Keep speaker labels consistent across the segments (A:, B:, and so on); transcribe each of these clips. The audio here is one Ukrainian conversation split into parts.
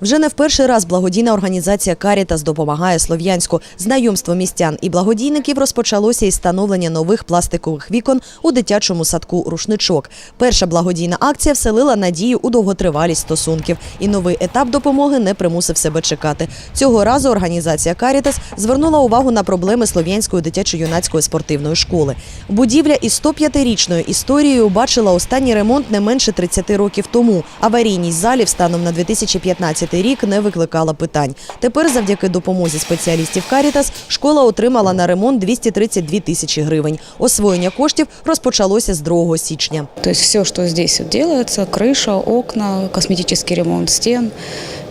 A: Вже не в перший раз благодійна організація Карітас допомагає Слов'янську. Знайомство містян і благодійників розпочалося із встановлення нових пластикових вікон у дитячому садку Рушничок. Перша благодійна акція вселила надію у довготривалість стосунків, і новий етап допомоги не примусив себе чекати. Цього разу організація Карітас звернула увагу на проблеми Слов'янської дитячо-юнацької спортивної школи. Будівля із 105-річною історією бачила останній ремонт не менше 30 років тому. Аварійність залів станом на 2015 рік не викликала питань. Тепер, завдяки допомозі спеціалістів Карітас, школа отримала на ремонт 232 тисячі гривень. Освоєння коштів розпочалося з 2 січня.
B: То есть все, что здесь вот делается, крыша, окна, косметический ремонт стен,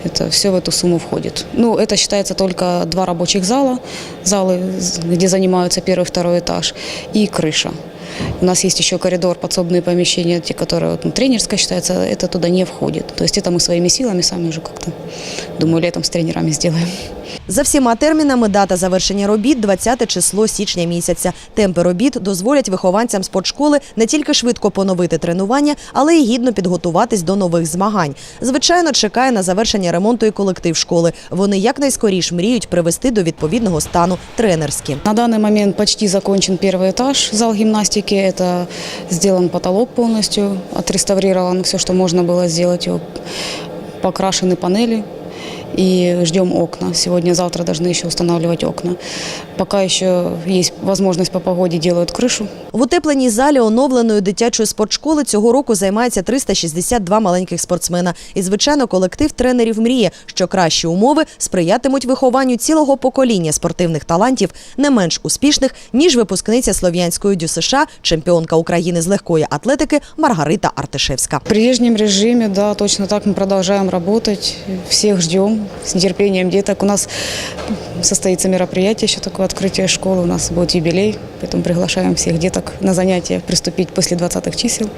B: это все в эту сумму входит. Ну, это считается только два рабочих зала, залы, где занимаются первый и второй этаж, и крыша. У нас есть еще коридор, подсобные помещения, те, которые вот, ну, тренерская считается, это туда не входит. То есть это мы своими силами сами уже как-то, думаю, летом с тренерами сделаем.
A: За всіма термінами дата завершення робіт 20 число січня місяця. Темпи робіт дозволять вихованцям спортшколи не тільки швидко поновити тренування, але й гідно підготуватись до нових змагань. Звичайно, чекає на завершення ремонту і колектив школи. Вони якнайскоріш мріють привести до відповідного стану тренерські.
B: На данный момент почти закончен первый этаж, зал гимнастики. Это сделан потолок полностью, отреставрирован все, что можно было сделать. Его Покрашены панели и ждем окна. Сегодня-завтра должны еще устанавливать окна. Пока еще есть возможность по погоде делают крышу.
A: В утепленій залі оновленої дитячої спортшколи цього року займається 362 маленьких спортсмена. І, звичайно, колектив тренерів мріє, що кращі умови сприятимуть вихованню цілого покоління спортивних талантів, не менш успішних, ніж випускниця Слов'янської ДЮСШ, чемпіонка України з легкої атлетики Маргарита Артишевська.
B: В прежнем режиме, да, точно так мы продолжаем работать. Всех ждем с нетерпением деток. У нас состоится мероприятие, еще такое открытие школы. У нас будет юбилей, поэтому приглашаем всех деток на занятия приступить после 20-х чисел.